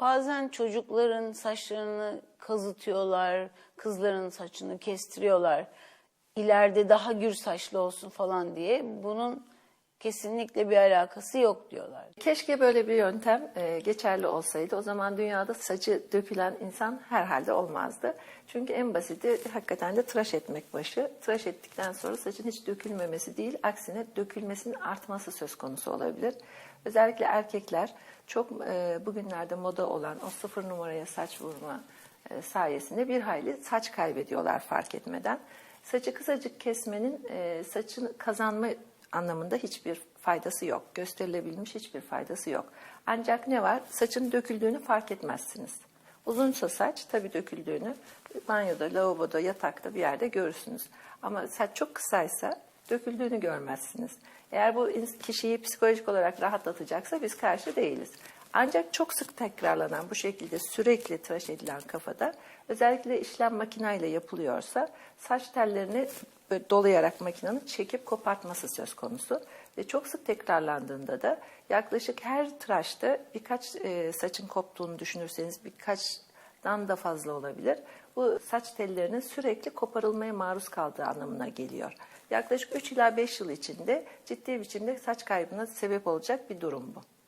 Bazen çocukların saçlarını kazıtıyorlar, kızların saçını kestiriyorlar. İleride daha gür saçlı olsun falan diye. Bunun kesinlikle bir alakası yok diyorlar. Keşke böyle bir yöntem e, geçerli olsaydı. O zaman dünyada saçı dökülen insan herhalde olmazdı. Çünkü en basiti hakikaten de tıraş etmek başı. Tıraş ettikten sonra saçın hiç dökülmemesi değil, aksine dökülmesinin artması söz konusu olabilir. Özellikle erkekler çok e, bugünlerde moda olan o sıfır numaraya saç vurma e, sayesinde bir hayli saç kaybediyorlar fark etmeden. Saçı kısacık kesmenin e, saçın kazanma anlamında hiçbir faydası yok. Gösterilebilmiş hiçbir faydası yok. Ancak ne var? Saçın döküldüğünü fark etmezsiniz. Uzunsa saç tabii döküldüğünü banyoda, lavaboda, yatakta bir yerde görürsünüz. Ama saç çok kısaysa döküldüğünü görmezsiniz. Eğer bu kişiyi psikolojik olarak rahatlatacaksa biz karşı değiliz. Ancak çok sık tekrarlanan bu şekilde sürekli tıraş edilen kafada özellikle işlem makineyle yapılıyorsa saç tellerini dolayarak makinenin çekip kopartması söz konusu. Ve çok sık tekrarlandığında da yaklaşık her tıraşta birkaç e, saçın koptuğunu düşünürseniz birkaçdan da fazla olabilir. Bu saç tellerinin sürekli koparılmaya maruz kaldığı anlamına geliyor. Yaklaşık 3 ila 5 yıl içinde ciddi biçimde saç kaybına sebep olacak bir durum bu.